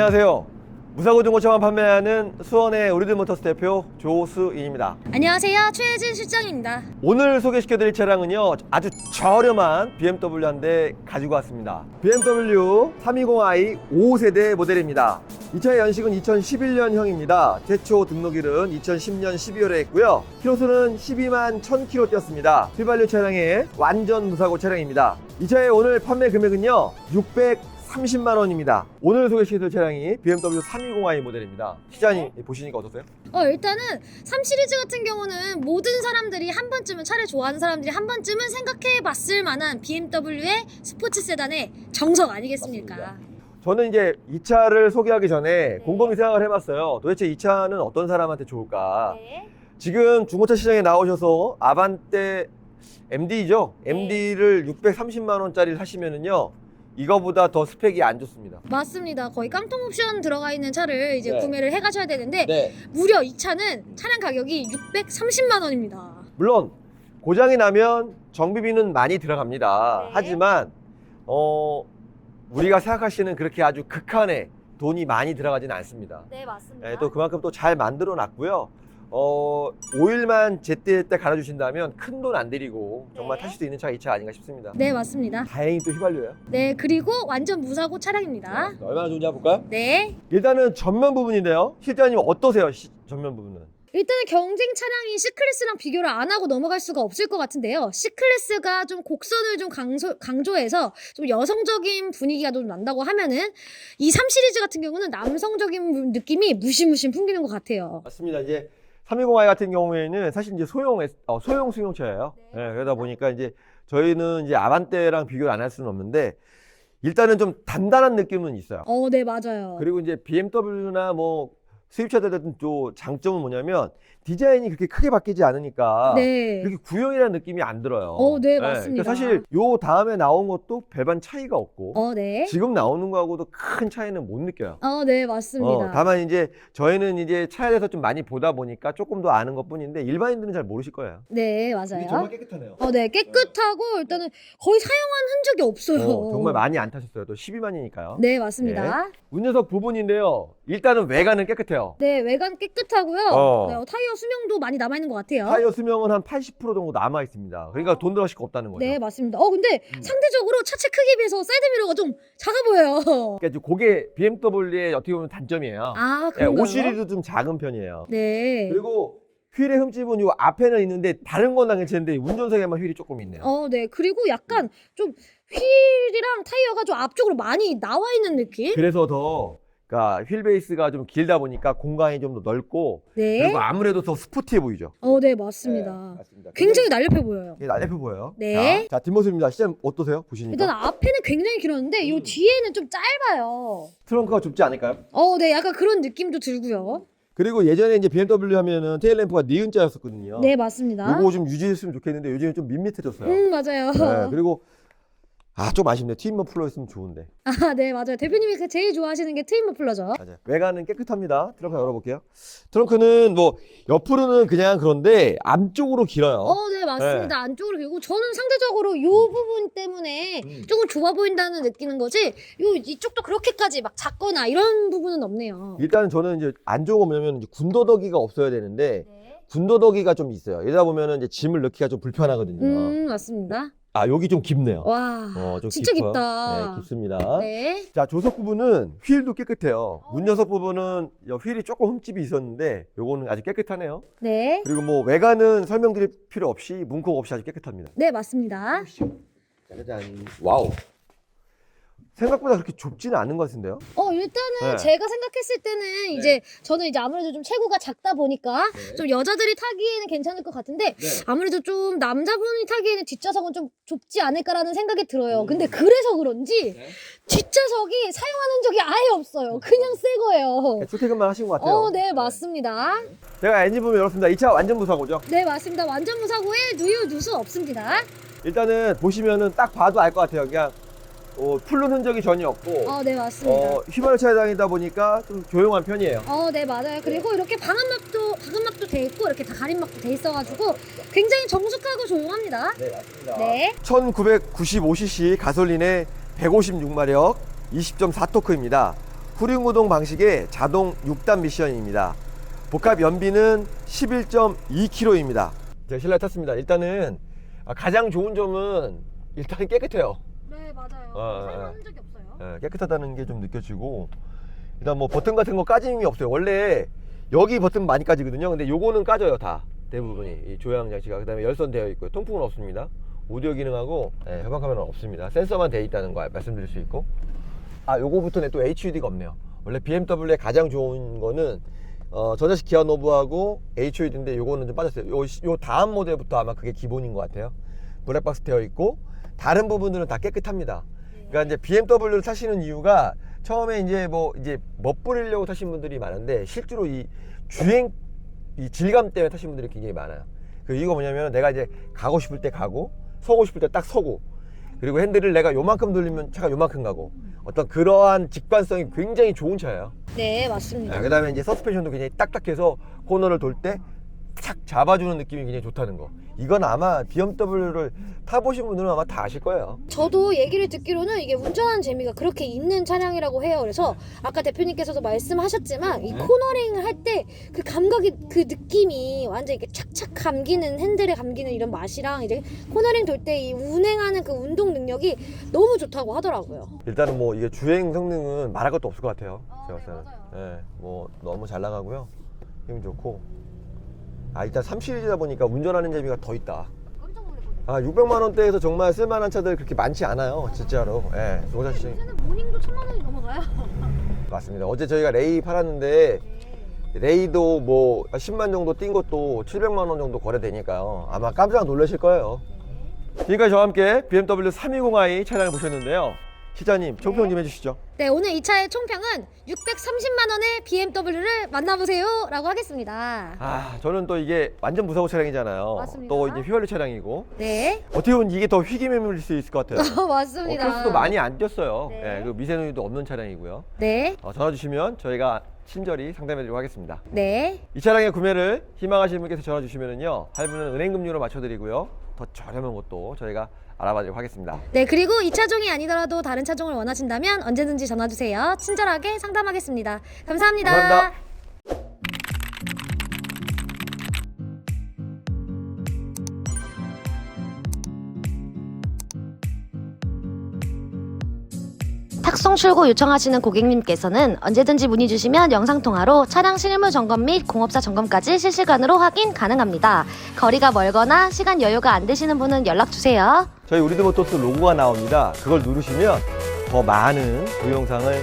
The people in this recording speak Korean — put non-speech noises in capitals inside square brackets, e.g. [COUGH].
안녕하세요. 무사고 중고차만 판매하는 수원의 우리들 모터스 대표 조수인입니다. 안녕하세요. 최혜진 실장입니다. 오늘 소개시켜드릴 차량은요 아주 저렴한 BMW 한 대 가지고 왔습니다. BMW 320i 5세대 모델입니다. 이 차의 연식은 2011년형입니다. 최초 등록일은 2010년 12월에 했고요. 키로수는 12만 1000km 뛰었습니다. 휘발유 차량의 완전 무사고 차량입니다. 이 차의 오늘 판매 금액은요 630만 원입니다. 오늘 소개시켜드릴 차량이 BMW 320i 모델입니다. 시장님 보시니까 어떠세요? 어, 일단은 3 시리즈 같은 경우는 모든 사람들이 한 번쯤은 차를 좋아하는 사람들이 한 번쯤은 생각해 봤을 만한 BMW의 스포츠 세단의 정석 아니겠습니까? 맞습니다. 저는 이제 이 차를 소개하기 전에 곰곰이 생각을 해봤어요. 도대체 이 차는 어떤 사람한테 좋을까? 네. 지금 중고차 시장에 나오셔서 아반떼 MD죠? 네. MD를 630만 원짜리를 사시면은요, 이거보다 더 스펙이 안 좋습니다. 맞습니다. 거의 깡통 옵션 들어가 있는 차를 이제 네. 구매를 해 가셔야 되는데 네. 무려 이 차는 차량 가격이 630만 원입니다. 물론 고장이 나면 정비비는 많이 들어갑니다. 네. 하지만 어 우리가 생각하시는 그렇게 아주 극한의 돈이 많이 들어가지는 않습니다. 네, 맞습니다. 예, 또 그만큼 또 잘 만들어 놨고요. 어, 오일만 제때 때 갈아주신다면 큰 돈 안 들이고 정말 네. 타실 수 있는 차가 이 차 아닌가 싶습니다. 네, 맞습니다. 다행히 또 휘발유예요. 네, 그리고 완전 무사고 차량입니다. 얼마나 좋은지 한번 볼까요? 네. 일단은 전면 부분인데요. 실장님 어떠세요? 시- 전면 부분은? 일단은 경쟁 차량인 C클래스랑 비교를 안 하고 넘어갈 수가 없을 것 같은데요. C클래스가 좀 곡선을 좀 강조, 강조해서 좀 여성적인 분위기가 좀 난다고 하면은 이 3 시리즈 같은 경우는 남성적인 느낌이 무시무시 풍기는 것 같아요. 맞습니다. 이제 320i 같은 경우에는 사실 이제 소형 어, 소형 승용차예요. 네. 예, 그러다 보니까 이제 저희는 이제 아반떼랑 비교를 안 할 수는 없는데 일단은 좀 단단한 느낌은 있어요. 어, 네, 맞아요. 그리고 이제 BMW나 뭐 수입차들은 또 장점은 뭐냐면 디자인이 그렇게 크게 바뀌지 않으니까 네. 그렇게 구형이라는 느낌이 안 들어요. 어, 네, 그러니까 맞습니다. 사실 요 다음에 나온 것도 별반 차이가 없고 어, 네. 지금 나오는 거하고도 큰 차이는 못 느껴요. 어, 네, 맞습니다. 어, 다만 이제 저희는 이제 차에 대해서 좀 많이 보다 보니까 조금 더 아는 것 뿐인데 일반인들은 잘 모르실 거예요. 네, 맞아요. 정말 깨끗하네요. 어, 네, 깨끗하고 일단은 거의 사용한 흔적이 없어요. 어, 정말 많이 안 타셨어요. 또 12만이니까요. 네, 맞습니다. 운전석 부분인데요. 일단은 외관은 깨끗해요. 네, 외관 깨끗하고요. 어. 네, 어, 타이어 수명도 많이 남아 있는 것 같아요. 타이어 수명은 한 80% 정도 남아 있습니다. 그러니까 돈 들어가실 거 없다는 거죠. 네, 맞습니다. 어, 근데 음. 상대적으로 차체 크기에 비해서 사이드 미러가 좀 작아 보여요. 그러니까 이제 그게 BMW의 어떻게 보면 단점이에요. 아, 예, 그런가요? 5 시리즈 좀 작은 편이에요. 네. 그리고 휠의 흠집은 요 앞에는 있는데 다른 건다 괜찮은데 운전석에만 휠이 조금 있네요. 어, 네. 그리고 약간 좀 휠이랑 타이어가 좀 앞쪽으로 많이 나와 있는 느낌? 그래서 더 그러니까 휠 베이스가 좀 길다 보니까 공간이 좀 더 넓고 네. 그리고 아무래도 더 스포티해 보이죠. 어, 네, 네, 맞습니다. 맞습니다. 굉장히 날렵해 보여요. 이게 날렵해 보여요. 네. 자, 자, 뒷모습입니다. 시장 어떠세요? 보시니까 일단 앞에는 굉장히 길었는데 요 음. 뒤에는 좀 짧아요. 트렁크가 좁지 않을까요? 어, 네. 약간 그런 느낌도 들고요. 그리고 예전에 이제 BMW 하면은 테일 램프가 니은자였었거든요. 네, 맞습니다. 요거 좀 유지했으면 좋겠는데 요즘에 좀 밋밋해졌어요. 음, 맞아요. 네, 그리고 아 좀 아쉽네. 트윈 머플러 있으면 좋은데. 아, 네, 맞아요. 대표님이 그 제일 좋아하시는 게 트윈 머플러죠. 맞아요. 외관은 깨끗합니다. 트렁크 열어볼게요. 트렁크는 뭐 옆으로는 그냥 그런데 앞쪽으로 길어요. 어, 네, 맞습니다. 안쪽으로 길고 저는 상대적으로 요 부분 때문에 음. 조금 좁아 보인다는 느끼는 거지. 요 이쪽도 그렇게까지 막 작거나 이런 부분은 없네요. 일단은 저는 이제 안 좋은 거 뭐냐면 이제 군더더기가 없어야 되는데 네. 군더더기가 좀 있어요. 이러다 보면은 이제 짐을 넣기가 좀 불편하거든요. 음, 맞습니다. 아 여기 좀 깊네요. 와, 어, 좀 진짜 깊어요. 깊다. 네, 깊습니다. 네. 자 조석 부분은 휠도 깨끗해요. 어. 문녀석 부분은 여 휠이 조금 흠집이 있었는데 요거는 아주 깨끗하네요. 네. 그리고 뭐 외관은 설명드릴 필요 없이 문콕 없이 아주 깨끗합니다. 네, 맞습니다. 짜잔. 와우. 생각보다 그렇게 좁지는 않은 것 같은데요. 어, 일단은 네. 제가 생각했을 때는 이제 저는 이제 아무래도 좀 체구가 작다 보니까 네. 좀 여자들이 타기에는 괜찮을 것 같은데 아무래도 좀 남자분이 타기에는 뒷좌석은 좀 좁지 않을까라는 생각이 들어요. 음. 근데 그래서 그런지 네. 뒷좌석이 사용하는 적이 아예 없어요. 그냥 새 거예요. 출퇴근만 하신 것 같아요. 어, 네, 맞습니다. 제가 엔진 부분 열었습니다. 이 차 완전 무사고죠. 네, 맞습니다. 완전 무사고에 누유 누수 없습니다. 일단은 보시면은 딱 봐도 알 것 같아요. 그냥 어, 풀른 흔적이 전혀 없고 어, 네, 맞습니다. 어, 휘발유 차량이다 보니까 좀 조용한 편이에요. 어, 네, 맞아요. 그리고 이렇게 방음막도, 방음막도 돼 있고, 이렇게 다 가림막도 돼 있어가지고, 굉장히 정숙하고 조용합니다. 네, 맞습니다. 네. 1995cc 가솔린의 156마력 20.4토크입니다. 후륜구동 방식의 자동 6단 미션입니다. 복합 연비는 11.2km입니다. 제가 신라 탔습니다. 일단은 아, 가장 좋은 점은 일단 깨끗해요. 네 맞아요. 어, 어, 어. 사용한 적이 없어요. 예, 깨끗하다는 게 좀 느껴지고 일단 뭐 버튼 같은 거 까짐이 없어요. 원래 여기 버튼 많이 까지거든요. 근데 요거는 까져요 다 대부분이 이 조향 장치가 그다음에 열선 되어 있고요. 통풍은 없습니다. 오디오 기능하고 예, 협방 카메라는 없습니다. 센서만 되어 있다는 거 말씀드릴 수 있고 아 요거 버튼에 또 HUD가 없네요. 원래 BMW의 가장 좋은 거는 어, 전자식 기아 노브하고 HUD인데 요거는 좀 빠졌어요. 요, 시- 요 다음 모델부터 아마 그게 기본인 것 같아요. 블랙박스 되어 있고 다른 부분들은 다 깨끗합니다. 그러니까 이제 BMW를 타시는 이유가 처음에 이제 뭐 이제 멋부리려고 타신 분들이 많은데 실제로 이 주행 이 질감 때문에 타신 분들이 굉장히 많아요. 그 이유가 뭐냐면 내가 이제 가고 싶을 때 가고 서고 싶을 때 딱 서고 그리고 핸들을 내가 요만큼 돌리면 차가 요만큼 가고 어떤 그러한 직관성이 굉장히 좋은 차예요. 네 맞습니다. 그 다음에 이제 서스펜션도 굉장히 딱딱해서 코너를 돌 때 착 잡아주는 느낌이 굉장히 좋다는 거. 이건 아마 BMW를 타보신 분들은 아마 다 아실 거예요. 저도 얘기를 듣기로는 이게 운전하는 재미가 그렇게 있는 차량이라고 해요. 그래서 아까 대표님께서도 말씀하셨지만 이 네. 코너링을 할때 그 감각이 그 느낌이 완전 이렇게 착착 감기는 핸들에 감기는 이런 맛이랑 이제 코너링 돌 때 이 운행하는 그 운동 능력이 너무 좋다고 하더라고요. 일단은 뭐 이게 주행 성능은 말할 것도 없을 것 같아요. 아, 제가 네, 봤을 때는. 맞아요. 예, 뭐 너무 잘 나가고요. 힘 좋고. 아 일단 3 시리즈다 보니까 운전하는 재미가 더 있다. 깜짝 놀랐거든요. 아 600만 원대에서 정말 쓸만한 차들 그렇게 많지 않아요, 진짜로. 예, 조사 씨 요새는 모닝도 천만 원이 넘어가요. [LAUGHS] 맞습니다. 어제 저희가 레이 팔았는데 레이도 뭐 10만 정도 뛴 것도 700만 원 정도 거래되니까요. 아마 깜짝 놀라실 거예요. 지금까지 저와 함께 BMW 320i 차량을 보셨는데요. 시장님 총평 좀 해주시죠. 네, 오늘 이 차의 총평은 630만 원의 BMW를 만나보세요 라고 하겠습니다. 아 저는 또 이게 완전 무사고 차량이잖아요. 맞습니다. 또 이제 휘발유 차량이고 네, 어떻게 보면 이게 더 희귀매물일 수 있을 것 같아요. [LAUGHS] 어, 맞습니다. 키로수도 많이 안 뛰었어요. 네. 예, 그 미세누이도 없는 차량이고요. 네, 어, 전화 주시면 저희가 친절히 상담해드리고 하겠습니다. 네. 이 차량의 구매를 희망하시는 분께서 전화 주시면은요 할부는 은행 금리로 맞춰드리고요 더 저렴한 것도 저희가 알아봐드리고 하겠습니다. 네, 그리고 이 차종이 아니더라도 다른 차종을 원하신다면 언제든지 전화 주세요. 친절하게 상담하겠습니다. 감사합니다. 감사합니다. 탁송 출고 요청하시는 고객님께서는 언제든지 문의 주시면 영상통화로 차량 실무 점검 및 공업사 점검까지 실시간으로 확인 가능합니다. 거리가 멀거나 시간 여유가 안 되시는 분은 연락 주세요. 저희 우리드모토스 로고가 나옵니다. 그걸 누르시면 더 많은 동영상을